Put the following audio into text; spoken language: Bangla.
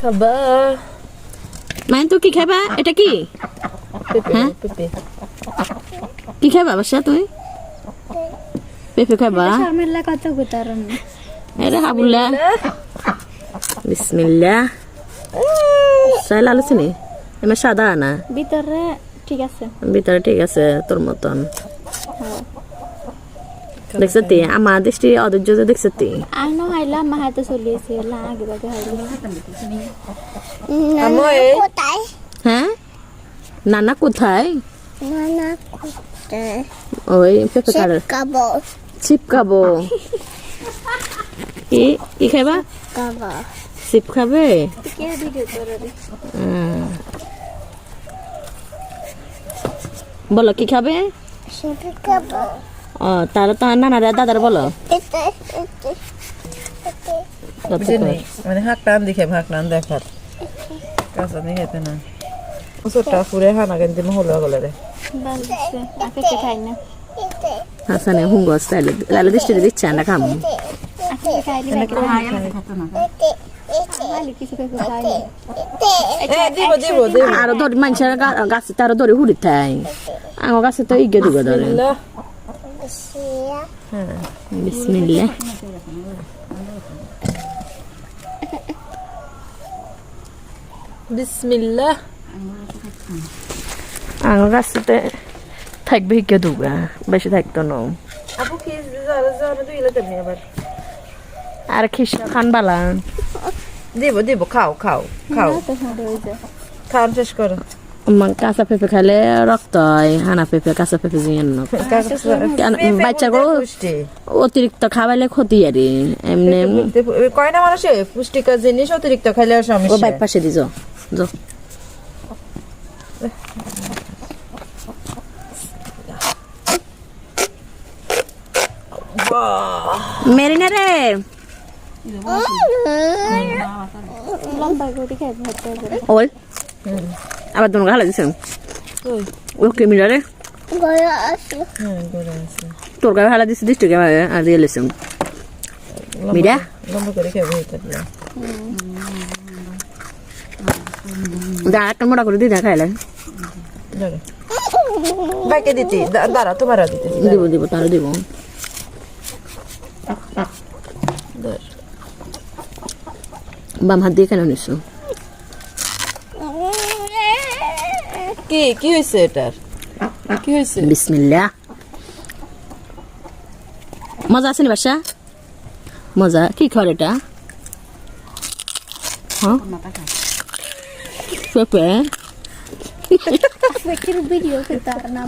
খাবা। মানে তুই কি খাবা এটা কি? হ্যাঁ? কি খাবা বাসা তুই পেঁপে খাবা শর্মিলা কত গুতারন এটা হাবুল্লা বিসমিল্লা। সাইল আলোচনি এমন সাদা না? ভিতরে ঠিক আছে। ভিতরে ঠিক আছে তোর মতন। দেখছ তি আমার দৃষ্টি অধৈর্য দেখছ তি আর ন হাইলা মা হাতে চলিয়েছে লা আগে বাগে হাইলা এই হ্যাঁ নানা কোথায় নানা কুটে ওই পেঁপে কাটার কাবো চিপকাবো কি কি খাইবা কাবো চিপ খাবে কে দিকে করে। বলো কি খাবে সেটা কাবো ও তারা তো নানারা দাদার বলো। মানে হাক টান দেখে হাক টান দেখার। কাঁচা নিয়ে খেতে না। ওষুধটা ফুরে হানা কিন্তু গলে রে। হাসানে হুঙ্গ দিচ্ছে না খাম। দিব আরও ধরি মানুষের গাছে তারও ধরে হুড়ি থাই আমার গাছে তো ইগে দুগে ধরে। হ্যাঁ বিসমিল্লা বিসমিল্লাহ আমার গাছতে থাকবে ইগে দুগা বেশি থাকতো না আর খিসা খান বালা দিব দিব খাও খাও খাও খাওয়ান শেষ করো কাঁচা পেঁপে খাইলে রক্ত হয় হানা পেঁপে কাঁচা পেঁপে জিয়ান না কেন- বাচ্চাগুলো অতিরিক্ত খাওয়াইলে ক্ষতি আর এমনি কয় না মানুষে পুষ্টিকর জিনিস অতিরিক্ত খাইলে সমস্যা বাইক পাশে দিছ মেরিনা রে লম্বা আবার তোমাকে হালা দিছে কই? ও ক্রিমিনা রে গয়া আছে। হ্যাঁ করে আছে। তোর গায়ে হালা দিছে দৃষ্টি কে আর দিয়ে লেছে মিরা লম্বা করে খেয়ে থাকলে যা একটা মোটা করে দিদা খাইলে বাইকে দিতি দাঁড়া তোমার দিতে। দিব দিব তার দিব। বাম হাত দিয়ে কেন নিছো। কি কি হয়েছে এটার কি হয়েছে বিসমিল্লা মজা আছে নি বাসা? মজা। কি খর এটা? হ্যাঁ? পেঁপে। ভিডিও করতে না